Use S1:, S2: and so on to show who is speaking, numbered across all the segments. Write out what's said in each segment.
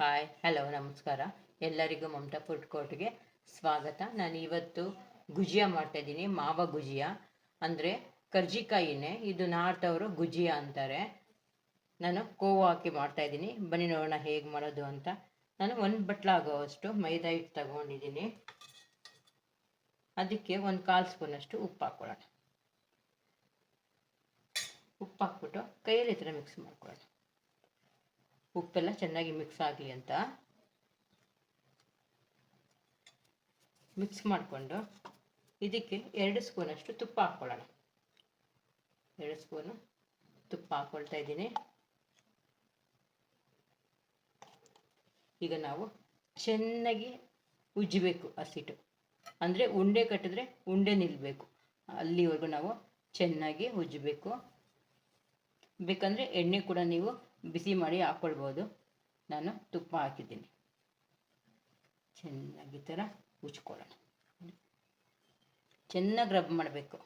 S1: Hi hello ನಮಸ್ಕಾರ. ಎಲ್ಲರಿಗೂ Mamata food ಕೋರ್ಟ್ಗೆ ಸ್ವಾಗತ. ನಾನು ಇವತ್ತು ಗುಜಿಯಾ ಮಾಡ್ತಾ ಇದ್ದೀನಿ, ಮಾವ ಗುಜಿಯಾ. ಅಂದರೆ ಕರ್ಜಿಕಾಯಿನೇ, ಇದು ನಾರ್ತ್ ಅವರು ಗುಜಿಯಾ ಅಂತಾರೆ. ನಾನು ಕೋವು ಹಾಕಿ ಮಾಡ್ತಾಯಿದ್ದೀನಿ ಬನ್ನಿ ನೋಡೋಣ ಹೇಗೆ ಮಾಡೋದು ಅಂತ. ನಾನು ಒಂದು ಬಟ್ಲಾಗೋವಷ್ಟು ಮೈದಾ ಹಿಟ್ಟು ತಗೊಂಡಿದ್ದೀನಿ. ಅದಕ್ಕೆ ಒಂದು ಕಾಲು ಸ್ಪೂನಷ್ಟು ಉಪ್ಪು ಹಾಕ್ಕೊಳ್ಳೋಣ ಉಪ್ಪು ಹಾಕ್ಬಿಟ್ಟು ಕೈಯಲ್ಲಿ ಈ ಥರ ಮಿಕ್ಸ್ ಮಾಡ್ಕೊಳ್ಳೋಣ. ಉಪ್ಪೆಲ್ಲ ಚೆನ್ನಾಗಿ ಮಿಕ್ಸ್ ಆಗಲಿ ಅಂತ. ಮಿಕ್ಸ್ ಮಾಡಿಕೊಂಡು ಇದಕ್ಕೆ ಎರಡು ಸ್ಪೂನಷ್ಟು ತುಪ್ಪ ಹಾಕ್ಕೊಳ್ಳೋಣ ಎರಡು ಸ್ಪೂನು ತುಪ್ಪ ಹಾಕ್ಕೊಳ್ತಾ ಇದ್ದೀನಿ. ಈಗ ನಾವು ಚೆನ್ನಾಗಿ ಉಜ್ಜಬೇಕು ಹಸಿಟ್ಟು ಅಂದರೆ ಉಂಡೆ ಕಟ್ಟಿದ್ರೆ ಉಂಡೆ ನಿಲ್ಲಬೇಕು ಅಲ್ಲಿವರೆಗೂ ನಾವು ಚೆನ್ನಾಗಿ ಉಜ್ಜಬೇಕು. ಬೇಕಂದರೆ ಎಣ್ಣೆ ಕೂಡ ನೀವು ಬಿಸಿ ಮಾಡಿ ಹಾಕ್ಕೊಳ್ಬೋದು. ನಾನು ತುಪ್ಪ ಹಾಕಿದ್ದೀನಿ. ಚೆನ್ನಾಗಿ ಥರ ಉಚ್ಕೊಳ್ಳೋಣ ಚೆನ್ನಾಗಿ ರಬ್ ಮಾಡಬೇಕು.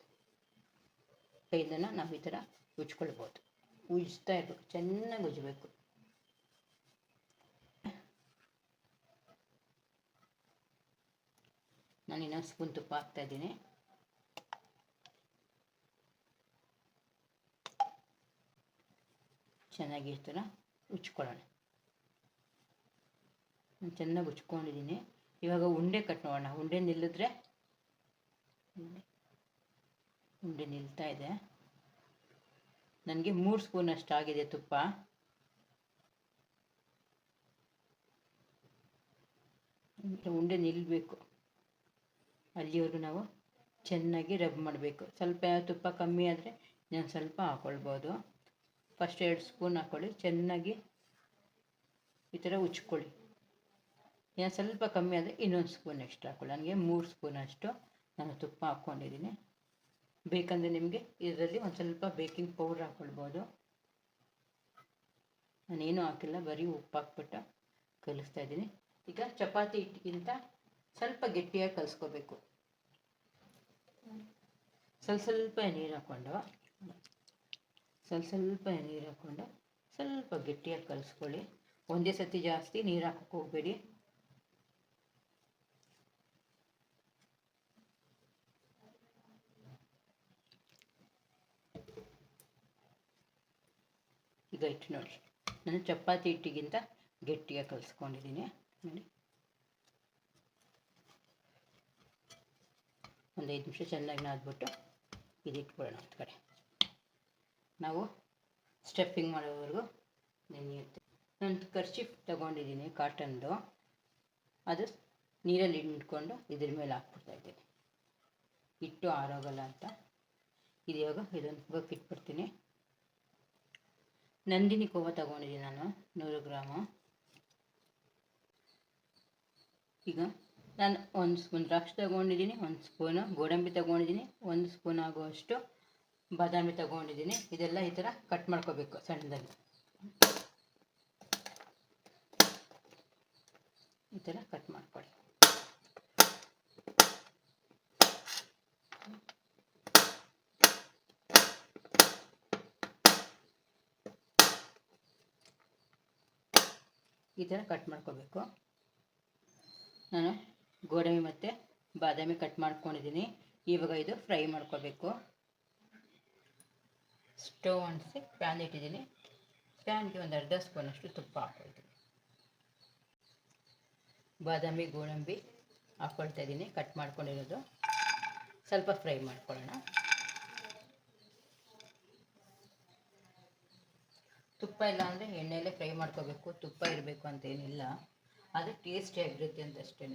S1: ಕೈದನ್ನು ನಾವು ಈ ಥರ ಉಜ್ಕೊಳ್ಬೋದು. ಉಜ್ತಾ ಇರಬೇಕು. ಚೆನ್ನಾಗಿ ಉಜ್ಜಬೇಕು ನಾನು ಇನ್ನೊಂದು ಸ್ಪೂನ್ ತುಪ್ಪ ಹಾಕ್ತಾ ಚೆನ್ನಾಗಿ ಥರ ಉಚ್ಕೊಳ್ಳೋಣ. ನಾನು ಚೆನ್ನಾಗಿ ಉಚ್ಕೊಂಡಿದ್ದೀನಿ. ಇವಾಗ ಉಂಡೆ ಕಟ್ ನೋಡೋಣ. ಉಂಡೆ ನಿಲ್ಲಿದ್ರೆ? ಉಂಡೆ. ನಿಲ್ತಾ ಇದೆ. ನನಗೆ ಮೂರು ಸ್ಪೂನ್ ಆಗಿದೆ ತುಪ್ಪ. ಉಂಡೆ ನಿಲ್ಲಬೇಕು ಅಲ್ಲಿವರೆಗೂ ನಾವು ಚೆನ್ನಾಗಿ ರಬ್ ಮಾಡಬೇಕು. ಸ್ವಲ್ಪ ತುಪ್ಪ ಕಮ್ಮಿ ಆದರೆ ನಾನು ಸ್ವಲ್ಪ ಹಾಕ್ಕೊಳ್ಬೋದು ಫಸ್ಟ್ ಎರಡು ಸ್ಪೂನ್ ಹಾಕ್ಕೊಳ್ಳಿ ಚೆನ್ನಾಗಿ ಈ ಥರ ಉಚ್ಕೊಳ್ಳಿ. ಇನ್ನು ಸ್ವಲ್ಪ ಕಮ್ಮಿ ಆದರೆ ಇನ್ನೊಂದು ಸ್ಪೂನ್ ಎಕ್ಸ್ಟ್ರಾ ಹಾಕ್ಕೊಳ್ಳಿ ನನಗೆ ಮೂರು ಸ್ಪೂನ್ ಅಷ್ಟು ನಾನು ತುಪ್ಪ ಹಾಕ್ಕೊಂಡಿದ್ದೀನಿ. ಬೇಕಂದರೆ ನಿಮಗೆ ಇದರಲ್ಲಿ ಒಂದು ಸ್ವಲ್ಪ ಬೇಕಿಂಗ್ ಪೌಡ್ರ್ ಹಾಕ್ಕೊಳ್ಬೋದು ನಾನೇನು ಹಾಕಿಲ್ಲ, ಬರೀ ಉಪ್ಪು ಹಾಕ್ಬಿಟ್ಟು ಕಲಿಸ್ತಾ ಇದ್ದೀನಿ. ಈಗ ಚಪಾತಿ ಹಿಟ್ಟಿಗಿಂತ ಸ್ವಲ್ಪ ಗಟ್ಟಿಯಾಗಿ ಕಲಿಸ್ಕೋಬೇಕು. ಸ್ವಲ್ಪ ಸ್ವಲ್ಪ ನೀರು ಹಾಕ್ಕೊಂಡು. ಸ್ವಲ್ಪ ಸ್ವಲ್ಪ ನೀರು ಹಾಕ್ಕೊಂಡು ಸ್ವಲ್ಪ ಗಟ್ಟಿಯಾಗಿ ಕಲಿಸ್ಕೊಳ್ಳಿ. ಒಂದೇ ಸತಿ ಜಾಸ್ತಿ ನೀರು ಹಾಕೋಕೆ ಹೋಗಬೇಡಿ. ಈಗ ಹಿಟ್ಟು ನೋಡಿ. ನಾನು ಚಪಾತಿ ಹಿಟ್ಟಿಗಿಂತ ಗಟ್ಟಿಯಾಗಿ ಕಲಿಸ್ಕೊಂಡಿದ್ದೀನಿ. ನೋಡಿ. ಒಂದು ಐದು ನಿಮಿಷ ಚೆನ್ನಾಗಿ ನಾದ್ಬಿಟ್ಟು ಇದಿಟ್ಬಿಡೋಣ ಒಂದು ಕಡೆ. ನಾವು ಸ್ಟೆಪ್ಪಿಂಗ್ ಮಾಡೋವರೆಗೂ ನೆನೆಯುತ್ತೆ. ನಾನು ಕರ್ಚಿಫ್ ತಗೊಂಡಿದ್ದೀನಿ ಕಾಟನ್ದು ಅದು ನೀರಲ್ಲಿ ಇಟ್ಕೊಂಡು ಇದ್ರ ಮೇಲೆ ಹಾಕ್ಬಿಡ್ತಾ ಇದ್ದೀನಿ. ಹಿಟ್ಟು ಆರೋಗಲ್ಲ ಅಂತ. ಇದು ಇವಾಗ ಇದೊಂದು ಇಟ್ಬಿಡ್ತೀನಿ. ನಂದಿನಿ ಕೋವ ತಗೊಂಡಿದ್ದೀನಿ ನಾನು, ನೂರು ಗ್ರಾಮ. ಈಗ ನಾನು ಒಂದು ಸ್ಪೂನ್ ದ್ರಾಕ್ಷಿ ತಗೊಂಡಿದ್ದೀನಿ, ಒಂದು ಸ್ಪೂನು ಗೋಡಂಬಿ ತಗೊಂಡಿದ್ದೀನಿ, ಒಂದು ಸ್ಪೂನ್ ಆಗುವಷ್ಟು ಬಾದಾಮಿ ತಗೊಂಡಿದ್ದೀನಿ. ಇದೆಲ್ಲ ಈ ಥರ ಕಟ್ ಮಾಡ್ಕೋಬೇಕು ಸಣ್ಣದಾಗಿ ಈ ಥರ ಕಟ್ ಮಾಡ್ಕೊಳ್ಳಿ. ಈ ಥರ ಕಟ್ ಮಾಡ್ಕೋಬೇಕು. ನಾನು ಗೋಡಂಬಿ ಮತ್ತು ಬಾದಾಮಿ ಕಟ್ ಮಾಡ್ಕೊಂಡಿದ್ದೀನಿ. ಇವಾಗ ಇದು ಫ್ರೈ ಮಾಡ್ಕೋಬೇಕು. ಸ್ಟವ್ ಅಂಟಿಸಿ ಪ್ಯಾನ್ ಇಟ್ಟಿದ್ದೀನಿ. ಪ್ಯಾನ್ಗೆ ಒಂದು ಅರ್ಧ ಸ್ಪೂನಷ್ಟು ತುಪ್ಪ ಹಾಕೊಳ್ತೀನಿ ಬಾದಾಮಿ, ಗೋಡಂಬಿ ಹಾಕ್ಕೊಳ್ತಾ ಇದ್ದೀನಿ. ಕಟ್ ಮಾಡ್ಕೊಂಡಿರೋದು. ಸ್ವಲ್ಪ ಫ್ರೈ ಮಾಡ್ಕೊಳ್ಳೋಣ. ತುಪ್ಪ ಇಲ್ಲ ಅಂದರೆ ಎಣ್ಣೆಯಲ್ಲೇ ಫ್ರೈ ಮಾಡ್ಕೋಬೇಕು. ತುಪ್ಪ ಇರಬೇಕು ಅಂತೇನಿಲ್ಲ ಅದು ಟೇಸ್ಟಿಯಾಗಿರುತ್ತೆ ಅಂತ ಅಷ್ಟೇ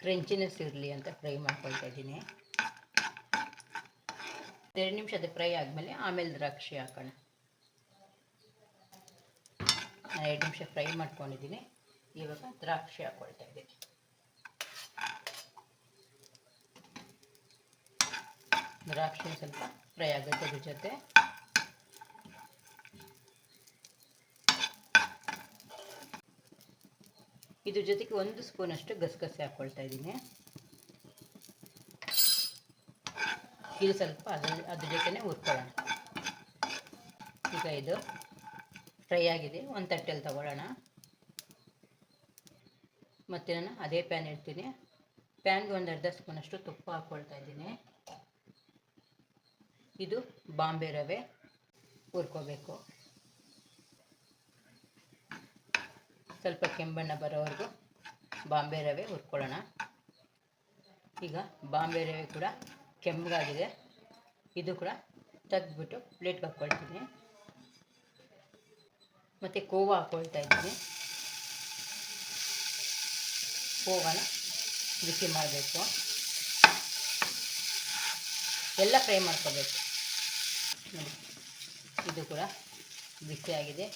S1: ಕ್ರಂಚಿನೆಸ್ ಇರಲಿ ಅಂತ ಫ್ರೈ ಮಾಡ್ಕೊಳ್ತಾ ಇದ್ದೀನಿ. ಎರಡು ನಿಮಿಷ ಅದು ಫ್ರೈ ಆದಮೇಲೆ ಆಮೇಲೆ ದ್ರಾಕ್ಷಿ ಹಾಕೋಣ. ನಾನು ಎರಡು ನಿಮಿಷ ಫ್ರೈ ಮಾಡ್ಕೊಂಡಿದ್ದೀನಿ. ಇವಾಗ ದ್ರಾಕ್ಷಿ ಹಾಕ್ಕೊಳ್ತಾ ಇದ್ದೀನಿ. ದ್ರಾಕ್ಷಿ ಸ್ವಲ್ಪ ಫ್ರೈ ಆಗುತ್ತೆ ಅದ್ರ ಜೊತೆ. ಇದ್ರ ಜೊತೆಗೆ ಒಂದು ಸ್ಪೂನಷ್ಟು ಗಸಗಸೆ ಹಾಕ್ಕೊಳ್ತಾ ಇದ್ದೀನಿ. ಇದು ಸ್ವಲ್ಪ ಅದ್ರ ಅದ್ರ ಜೊತೆನೇ ಹುರ್ಕೊಳ್ಳೋಣ. ಈಗ ಇದು ಫ್ರೈ ಆಗಿದೆ. ಒಂದು ತಟ್ಟೆಯಲ್ಲಿ ತಗೊಳ್ಳೋಣ. ಮತ್ತು ನಾನು ಅದೇ ಪ್ಯಾನ್ ಇಡ್ತೀನಿ. ಪ್ಯಾನ್ಗೆ ಒಂದು ಅರ್ಧ ಸ್ಪೂನಷ್ಟು ತುಪ್ಪ ಹಾಕ್ಕೊಳ್ತಾ ಇದ್ದೀನಿ. ಇದು ಬಾಂಬೆ ರವೆ ಹುರ್ಕೋಬೇಕು. ಸ್ವಲ್ಪ ಕೆಂಬಣ್ಣ ಬರೋವರೆಗೂ ಬಾಂಬೆ ರವೆ ಹುರ್ಕೊಳ್ಳೋಣ. ಈಗ ಬಾಂಬೆ ರವೆ ಕೂಡ ಕೆಂಪಗಾಗಿದೆ. ಇದು ಕೂಡ ತೆಗೆದ್ಬಿಟ್ಟು ಪ್ಲೇಟ್ಗೆ ಹಾಕ್ಕೊಳ್ತೀನಿ. ಮತ್ತು ಕೋವ ಹಾಕ್ಕೊಳ್ತಾ ಇದ್ದೀನಿ. ಕೋವನ ಬಿಸಿ ಮಾಡಬೇಕು. ಎಲ್ಲ ಫ್ರೈ ಮಾಡ್ಕೋಬೇಕು. ಇದು ಕೂಡ ಬಿಸಿಯಾಗಿದೆ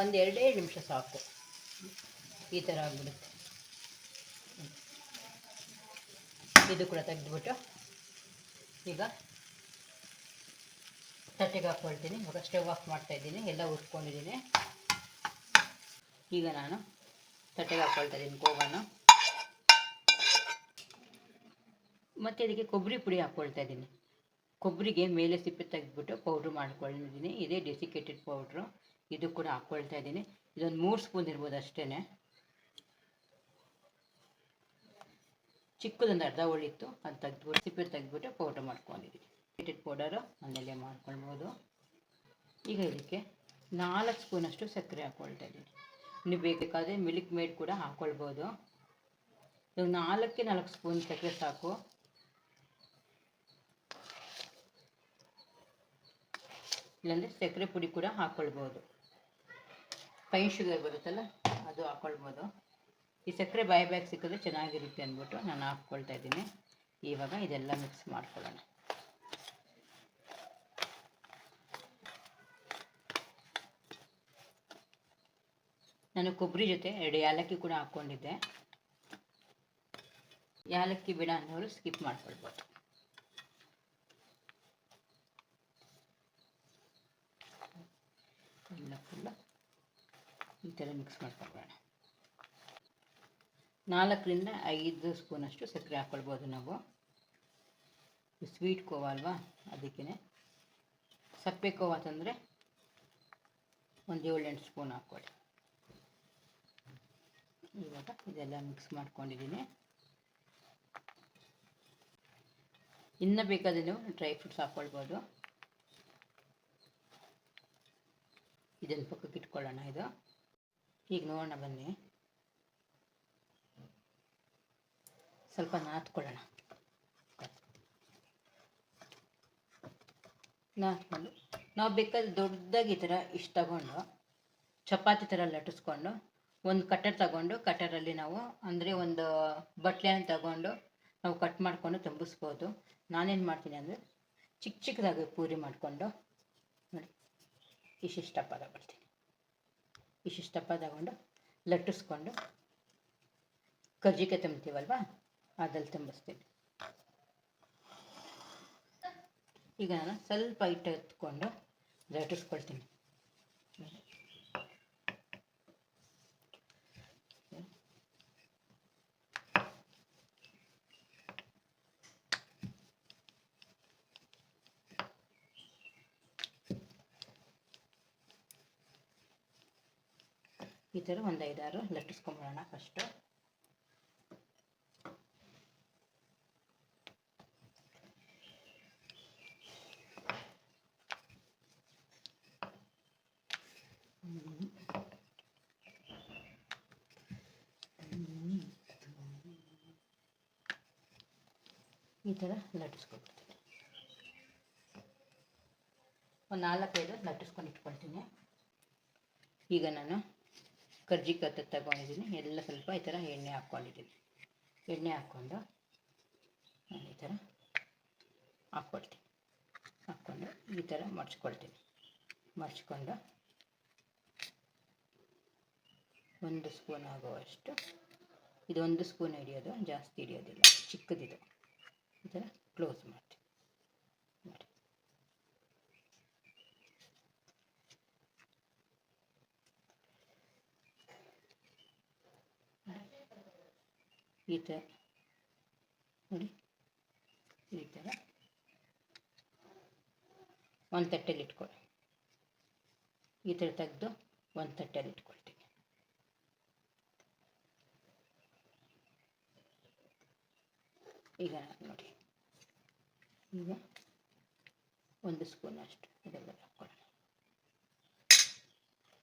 S1: ಒಂದು ಎರಡೇ ನಿಮಿಷ ಸಾಕು. ಈ ಥರ ಆಗಿಬಿಡುತ್ತೆ. ಇದು ಕೂಡ ತೆಗೆದ್ಬಿಟ್ಟು ಈಗ ತಟ್ಟೆಗೆ ಹಾಕ್ಕೊಳ್ತೀನಿ. ಇವಾಗ ಸ್ಟವ್ ಆಫ್ ಮಾಡ್ತಾ ಇದ್ದೀನಿ. ಎಲ್ಲ ಉರ್ಕೊಂಡಿದ್ದೀನಿ ಈಗ ನಾನು ತಟ್ಟೆಗೆ ಹಾಕ್ಕೊಳ್ತಾ ಇದ್ದೀನಿ ಗೋವನ್ನು. ಮತ್ತು ಇದಕ್ಕೆ ಕೊಬ್ಬರಿ ಪುಡಿ ಹಾಕ್ಕೊಳ್ತಾ ಇದ್ದೀನಿ. ಕೊಬ್ಬರಿಗೆ ಮೇಲೆ ಸಿಪ್ಪೆ ತೆಗೆದ್ಬಿಟ್ಟು ಪೌಡ್ರ್ ಮಾಡ್ಕೊಂಡಿದ್ದೀನಿ. ಇದೇ ಡೆಸಿಕೇಟೆಡ್ ಪೌಡ್ರು ಇದು ಕೂಡ ಹಾಕ್ಕೊಳ್ತಾ ಇದ್ದೀನಿ. ಇದೊಂದು ಮೂರು ಸ್ಪೂನ್ ಇರ್ಬೋದು ಅಷ್ಟೇ ಚಿಕ್ಕದೊಂದು ಅರ್ಧ ಒಳಿತ್ತು ಅದು ತೆಗೆದ್ಬಿಟ್ಟು, ಸಿಪ್ಪೆ ತೆಗೆದ್ಬಿಟ್ಟು ಪೌಡರ್ ಮಾಡ್ಕೊಂಡಿದ್ದೀವಿ ಡೆಸಿಕೇಟೆಡ್ ಪೌಡರು ಮನೆಯಲ್ಲೇ ಮಾಡ್ಕೊಳ್ಬೋದು. ಈಗ ಇದಕ್ಕೆ ನಾಲ್ಕು ಸ್ಪೂನಷ್ಟು ಸಕ್ಕರೆ ಹಾಕ್ಕೊಳ್ತಾ ಇದ್ದೀನಿ. ನೀವು ಬೇಕಾದರೆ ಮಿಲ್ಕ್ ಮೇಡ್ ಕೂಡ ಹಾಕ್ಕೊಳ್ಬೋದು ಇವಾಗ ನಾಲ್ಕೇ ನಾಲ್ಕು ಸ್ಪೂನ್ ಸಕ್ಕರೆ ಸಾಕು. ಇಲ್ಲಾಂದರೆ ಸಕ್ಕರೆ ಪುಡಿ ಕೂಡ ಹಾಕ್ಕೊಳ್ಬೋದು ಪೈನ್ ಶುಗರ್ ಬರುತ್ತಲ್ಲ, ಅದು ಹಾಕ್ಕೊಳ್ಬೋದು ಈ ಸಕ್ಕರೆ ಬಾಯ್ ಬ್ಯಾಗ್ ಸಿಕ್ಕಿದ್ರೆ ಚೆನ್ನಾಗಿರುತ್ತೆ ಅಂದ್ಬಿಟ್ಟು ನಾನು ಹಾಕ್ಕೊಳ್ತಾ ಇದ್ದೀನಿ. ಇವಾಗ ಇದೆಲ್ಲ ಮಿಕ್ಸ್ ಮಾಡ್ಕೊಳ್ಳೋಣ. ನಾನು ಕೊಬ್ಬರಿ ಜೊತೆ ಎರಡು ಏಲಕ್ಕಿ ಕೂಡ ಹಾಕ್ಕೊಂಡಿದ್ದೆ. ಏಲಕ್ಕಿ ಬಿಡ ಅನ್ನೋರು ಸ್ಕಿಪ್ ಮಾಡ್ಕೊಳ್ಬೋದು. ಎಲ್ಲ ಫುಲ್ಲ ಈ ಥರ ಮಿಕ್ಸ್ ಮಾಡ್ಕೊಳ್ಳೋಣ ನಾಲ್ಕರಿಂದ ಐದು ಸ್ಪೂನಷ್ಟು ಸಕ್ಕರೆ ಹಾಕ್ಕೊಳ್ಬೋದು ನಾವು. ಸ್ವೀಟ್ ಕೋವಾ ಅಲ್ವಾ? ಅದಕ್ಕೇ ಸಪ್ಪೆ ಕೋವಾ ತಂದರೆ ಒಂದು ಏಳೆಂಟು ಸ್ಪೂನ್ ಹಾಕ್ಕೊಳ್ಳಿ ಇವಾಗ ಇದೆಲ್ಲ ಮಿಕ್ಸ್ ಮಾಡ್ಕೊಂಡಿದ್ದೀನಿ. ಇನ್ನು ಬೇಕಾದರೆ ನೀವು ಡ್ರೈ ಫ್ರೂಟ್ಸ್ ಹಾಕ್ಕೊಳ್ಬೋದು. ಇದನ್ನು ಪಕ್ಕಕ್ಕೆ ಇಟ್ಕೊಳ್ಳೋಣ ಇದು. ಈಗ ನೋಡೋಣ ಬನ್ನಿ. ಸ್ವಲ್ಪ ನಾದ್ಕೊಳ್ಳೋಣ. ನಾದ್ಕೊಂಡು, ನಾವು ಬೇಕಾದ್ರೆ ದೊಡ್ಡದಾಗಿ ಈ ಥರ ಇಷ್ಟು ತಗೊಂಡು, ಚಪಾತಿ ಥರ ಲಟ್ಟಿಸ್ಕೊಂಡು, ಒಂದು ಕಟ್ಟರ್ ತಗೊಂಡು, ಕಟ್ಟರಲ್ಲಿ ನಾವು ಅಂದರೆ ಒಂದು ಬಟ್ಲೆಯನ್ನು ತಗೊಂಡು ನಾವು ಕಟ್ ಮಾಡಿಕೊಂಡು ತುಂಬಿಸ್ಬೋದು. ನಾನೇನು ಮಾಡ್ತೀನಿ ಅಂದರೆ ಚಿಕ್ಕ ಚಿಕ್ಕದಾಗಿ ಪೂರಿ ಮಾಡಿಕೊಂಡು, ನೋಡಿ ಇಷ್ಟಿಷ್ಟಪ್ಪ ತಗೊಳ್ತೀನಿ ಇಷ್ಟಿಷ್ಟಪ್ಪ ತಗೊಂಡು ಲಟ್ಟಿಸ್ಕೊಂಡು ಕಜ್ಜಿಕಾಯಿ ತುಂಬ್ತೀವಲ್ವ? ಅದ್ರಲ್ಲಿ ತುಂಬಿಸ್ತೀನಿ. ಈಗ ನಾನು ಸ್ವಲ್ಪ ಹಿಟ್ಟು ಎತ್ಕೊಂಡು ಲಟ್ಟಿಸ್ಕೊಳ್ತೀನಿ ಈ ಥರ ಒಂದು ಐದಾರು ಲಟ್ಟಿಸ್ಕೊಂಬಿಡೋಣ ಫಸ್ಟು ಈ ಥರ ಲಟ್ಟಿಸ್ಕೊಬಿಡ್ತೀನಿ ಒಂದು ನಾಲ್ಕೈದು ಲಟ್ಟಿಸ್ಕೊಂಡು ಇಟ್ಕೊಳ್ತೀನಿ. ಈಗ ನಾನು ಕರ್ಜಿಕಾಯಿ ತಗೊಂಡಿದ್ದೀನಿ. ಎಲ್ಲ ಸ್ವಲ್ಪ ಈ ಥರ ಎಣ್ಣೆ ಹಾಕ್ಕೊಂಡಿದ್ದೀನಿ. ಎಣ್ಣೆ ಹಾಕ್ಕೊಂಡು ಈ ಥರ ಹಾಕ್ಕೊಳ್ತೀನಿ. ಹಾಕ್ಕೊಂಡು ಈ ಥರ ಮಡ್ಚ್ಕೊಳ್ತೀನಿ ಮಡ್ಚ್ಕೊಂಡು ಒಂದು ಸ್ಪೂನ್ ಆಗುವಷ್ಟು, ಇದೊಂದು ಸ್ಪೂನ್ ಹಿಡಿಯೋದು ಜಾಸ್ತಿ ಹಿಡಿಯೋದಿಲ್ಲ, ಚಿಕ್ಕದಿದು. ಈ ಥರ ಕ್ಲೋಸ್ ಮಾಡಿ ನೋಡಿ ಈ ಥರ ನೋಡಿ. ಈ ಥರ ಒಂದು ತಟ್ಟೆಲಿ ಇಟ್ಕೊಳ್ಳಿ. ಈ ಥರ ತೆಗೆದು ಒಂದು ತಟ್ಟೆಲಿ ಇಟ್ಕೊಳ್ತೀನಿ. ಈಗ ನೋಡಿ. ಈಗ ಒಂದು ಸ್ಪೂನ್ ಅಷ್ಟು ಇದೆಲ್ಲ ಹಾಕ್ಕೊಳ್ಳೋಣ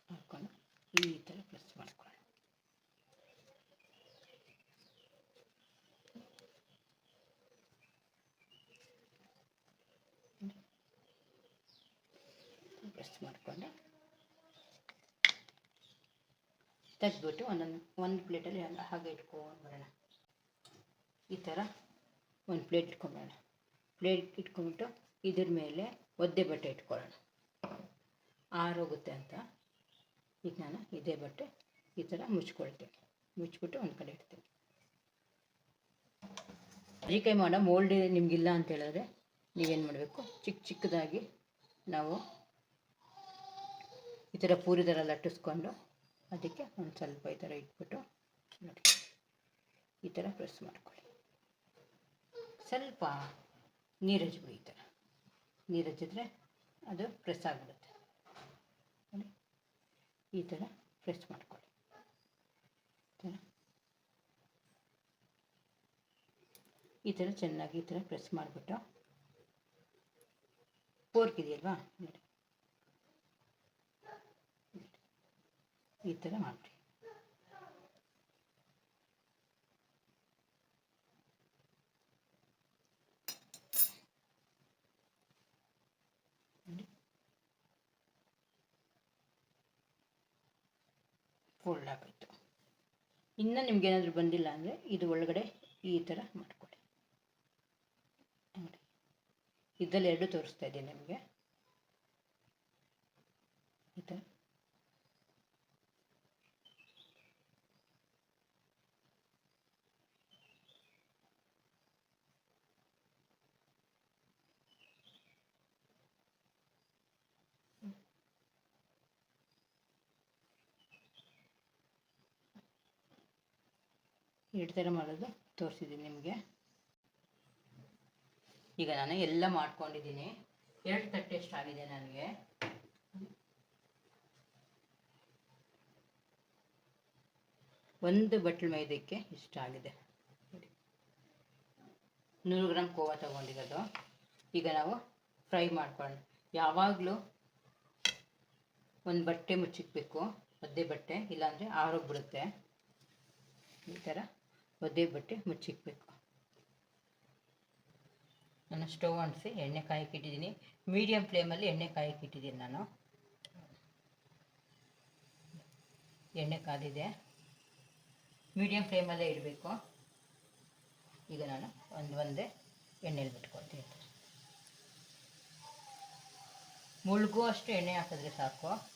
S1: ಹಾಕ್ಕೊಂಡು ಈ ಥರ ಪ್ರೆಸ್ ಮಾಡ್ಕೊಳ್ಳೋಣ. ಪ್ರೆಸ್ ಮಾಡಿಕೊಂಡು ತೆಗೆದ್ಬಿಟ್ಟು ಒಂದೊಂದು, ಒಂದು ಪ್ಲೇಟಲ್ಲಿ ಹಂಗೆ ಇಟ್ಕೊಂಡು ಬರೋಣ. ಈ ಥರ ಒಂದು ಪ್ಲೇಟ್ ಇಟ್ಕೊಂಬೇಡ ಪ್ಲೇಟ್ ಇಟ್ಕೊಂಡ್ಬಿಟ್ಟು ಇದ್ರ ಮೇಲೆ ಒದ್ದೆ ಬಟ್ಟೆ ಇಟ್ಕೊಳ್ಳೋಣ. ಆರೋಗುತ್ತೆ ಅಂತ. ಈಗ ನಾನು ಇದೇ ಬಟ್ಟೆ ಈ ಥರ ಮುಚ್ಕೊಳ್ತೀನಿ. ಮುಚ್ಚಿಬಿಟ್ಟು ಒಂದು ಕಡೆ ಇಡ್ತೀನಿ. ಕಜ್ಜಿಕಾಯಿ ಮಾಡೋ ಮೋಲ್ಡ್ ನಿಮಗಿಲ್ಲ ಅಂತ ಹೇಳಿದ್ರೆ ನೀವೇನು ಮಾಡಬೇಕು? ಚಿಕ್ಕ ಚಿಕ್ಕದಾಗಿ ನಾವು ಈ ಥರ ಪೂರಿ ಥರ ಲಟ್ಟಿಸ್ಕೊಂಡು ಅದಕ್ಕೆ ಒಂದು ಸ್ವಲ್ಪ ಈ ಥರ ಇಟ್ಬಿಟ್ಟು ನೋಡಿ. ಈ ಥರ ಪ್ರೆಸ್ ಮಾಡ್ಕೊಳ್ಳಿ. ಸ್ವಲ್ಪ ನೀರು ಹಚ್ಬಿಡಿ ಈ ಥರ ನೀರು ಅದು ಪ್ರೆಸ್ ಆಗಿಬಿಡುತ್ತೆ. ನೋಡಿ, ಈ ಥರ ಪ್ರೆಸ್ ಮಾಡ್ಕೊಳ್ಳಿ. ಈ ಥರ ಚೆನ್ನಾಗಿ ಈ ಥರ ಪ್ರೆಸ್ ಮಾಡಿಬಿಟ್ಟು ಫೋರ್ಕ್ ಇದೆಯಲ್ವಾ ನೋಡಿ. ಈ ಥರ ಮಾಡಿರಿ ಫೋಲ್ಡ್ ಆಗೋಯ್ತು ಇನ್ನು ನಿಮ್ಗೆ ಏನಾದರೂ ಬಂದಿಲ್ಲ ಅಂದರೆ ಇದು ಒಳಗಡೆ ಈ ಥರ ಮಾಡ್ಕೊಳ್ಳಿ ನೋಡಿ. ಇದರಲ್ಲಿ ಎರಡು ತೋರಿಸ್ತಾ ಇದ್ದೀನಿ ನಿಮಗೆ ಈ ಥರ ಎರಡು ಥರ ಮಾಡೋದು ತೋರಿಸಿದ್ದೀನಿ ನಿಮಗೆ. ಈಗ ನಾನು ಎಲ್ಲ ಮಾಡ್ಕೊಂಡಿದ್ದೀನಿ. ಎರಡು ತಟ್ಟೆ ಎಷ್ಟಾಗಿದೆ ನನಗೆ. ಒಂದು ಬಟ್ಲು ಮೈದಕ್ಕೆ ಇಷ್ಟ ಆಗಿದೆ. ನೂರು ಗ್ರಾಮ್ ಕೋವಾ ತೊಗೊಂಡಿರೋದು. ಈಗ ನಾವು ಫ್ರೈ ಮಾಡ್ಕೊಂಡು ಯಾವಾಗಲೂ ಒಂದು ಬಟ್ಟೆ ಮುಚ್ಚಿಕ್ಬೇಕು. ಒದ್ದೆ ಬಟ್ಟೆ, ಇಲ್ಲಾಂದರೆ ಆರೋಗ್ಬಿಡುತ್ತೆ. ಈ ಥರ ಒದ್ದೆ ಬಟ್ಟೆ ಮುಚ್ಚಿಕ್ಬೇಕು. ನಾನು ಸ್ಟೌವ್ ಅಂಟಿಸಿ ಎಣ್ಣೆ ಕಾಯಕ್ಕಿಟ್ಟಿದ್ದೀನಿ ಮೀಡಿಯಮ್ ಫ್ಲೇಮಲ್ಲಿ ಎಣ್ಣೆ ಕಾಯಕ್ಕಿಟ್ಟಿದ್ದೀನಿ ನಾನು. ಎಣ್ಣೆ ಕಾದಿದೆ. ಮೀಡಿಯಮ್ ಫ್ಲೇಮಲ್ಲೇ ಇಡಬೇಕು. ಈಗ ನಾನು ಒಂದು ಒಂದೇ ಎಣ್ಣೆಲಿ ಬಿಟ್ಕೊಳ್ತೀನಿ. ಮುಳುಗು ಅಷ್ಟು ಎಣ್ಣೆ ಹಾಕಿದ್ರೆ ಸಾಕು.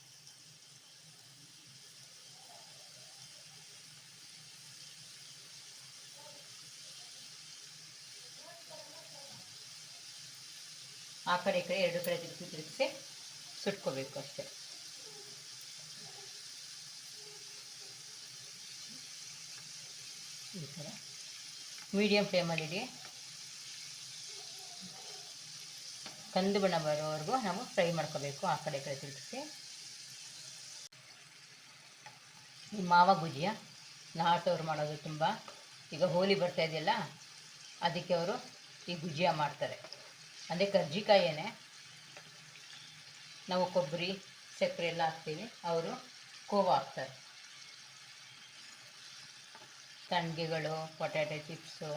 S1: ಆ ಕಡೆ ಈ ಕಡೆ ಎರಡು ಕಡೆ ತಿರುಗಿಸಿ ತಿರುಗಿಸಿ ಸುಟ್ಕೋಬೇಕು ಅಷ್ಟೇ. ಈ ಥರ. ಮೀಡಿಯಮ್ ಫ್ಲೇಮಲ್ಲಿಡಿ ಕಂದು ಬಣ್ಣ ಬರೋವರೆಗೂ ನಾವು ಫ್ರೈ ಮಾಡ್ಕೋಬೇಕು ಆ ಕಡೆ ಕಡೆ ತಿರುಗಿಸಿ. ಈ ಮಾವ ಗುಜಿಯ, ನಾಟವ್ರು ಮಾಡೋದು ತುಂಬ. ಈಗ ಹೋಲಿ ಬರ್ತಾ ಇದೆಯಲ್ಲ, ಅದಕ್ಕೆ ಅವರು ಈ ಗುಜಿಯ ಮಾಡ್ತಾರೆ. ಅದೇ ಕರ್ಜಿಕಾಯೇನೆ. ನಾವು ಕೊಬ್ಬರಿ, ಸಕ್ಕರೆ ಎಲ್ಲ ಹಾಕ್ತೀವಿ. ಅವರು ಕೋವಾ ಹಾಕ್ತಾರೆ. ತಣ್ಗೆಗಳು ಪೊಟ್ಯಾಟೊ ಚಿಪ್ಸು.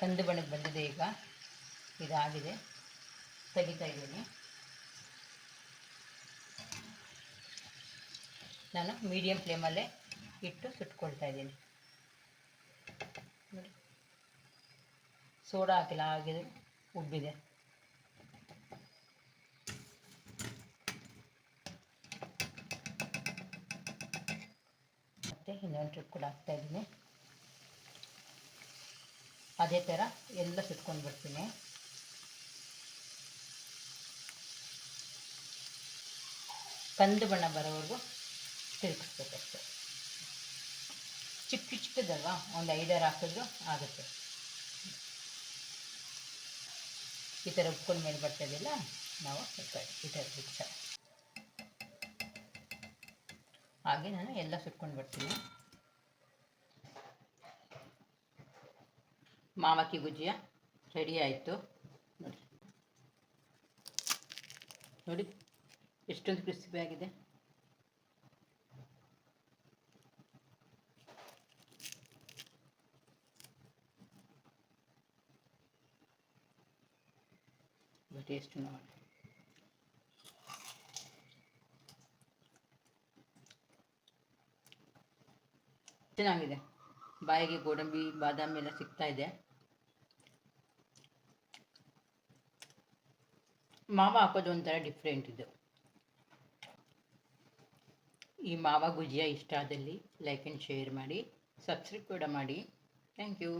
S1: ಕಂದು ಬಣ್ಣಕ್ಕೆ ಬಂದಿದೆ ಈಗ. ಇದಾಗಿದೆ. ತೆಗಿತಾ ಇದ್ದೀನಿ. ನಾನು ಮೀಡಿಯಂ ಫ್ಲೇಮಲ್ಲೇ ಇಟ್ಟು ಸುಟ್ಕೊಳ್ತಾ ಇದ್ದೀನಿ. ಸೋಡಾ ಹಾಕಿಲ್ಲ ಹಾಗೆ ಉಬ್ಬಿದೆ. ಮತ್ತೆ ಇನ್ನೊಂದು ಟ್ರಿಪ್ ಕೂಡ ಹಾಕ್ತಾ ಇದ್ದೀನಿ. ಅದೇ ಥರ ಎಲ್ಲ ಸುಟ್ಕೊಂಡು ಬರ್ತೀನಿ. ಕಂದು ಬಣ್ಣ ಬರೋವರೆಗೂ ತಿರುಗಿಸ್ಬೇಕಷ್ಟೆ. ಚಿಕ್ಕ ಚಿಕ್ಕದಲ್ವಾ? ಒಂದು ಐದಾರು ಹಾಕಿದ್ರು ಆಗುತ್ತೆ. ಈ ಥರ ಉಪ್ಕೊಂಡು ಮೇಲೆ ಬರ್ತದಿಲ್ಲ ನಾವು ಈ ಥರ ಬಿಚ್ಚ ಹಾಗೆ ನಾನು ಎಲ್ಲ ಸುಟ್ಕೊಂಡು ಬರ್ತೀನಿ. ಮಾವಕ್ಕಿ ಗುಜಿಯ ರೆಡಿ ಆಯಿತು. ನೋಡಿ. ನೋಡಿ, ಎಷ್ಟೊಂದು ಕ್ರಿಸ್ಪಿ ಆಗಿದೆ. ಟೇಸ್ಟ್ ನೋಡಿ ಚೆನ್ನಾಗಿದೆ. ಬಾಯಿಗೆ ಗೋಡಂಬಿ, ಬಾದಾಮಿ ಎಲ್ಲ ಸಿಗ್ತಾ ಇದೆ. ಮಾವ ಹಾಕೋದು ಒಂಥರ ಡಿಫ್ರೆಂಟ್ ಇದು. ಈ ಮಾವ ಗುಜಿಯ ಇಷ್ಟ ಆದಲ್ಲಿ ಲೈಕ್ ಆ್ಯಂಡ್ ಶೇರ್ ಮಾಡಿ ಸಬ್ಸ್ಕ್ರೈಬ್ ಕೂಡ ಮಾಡಿ. Thank you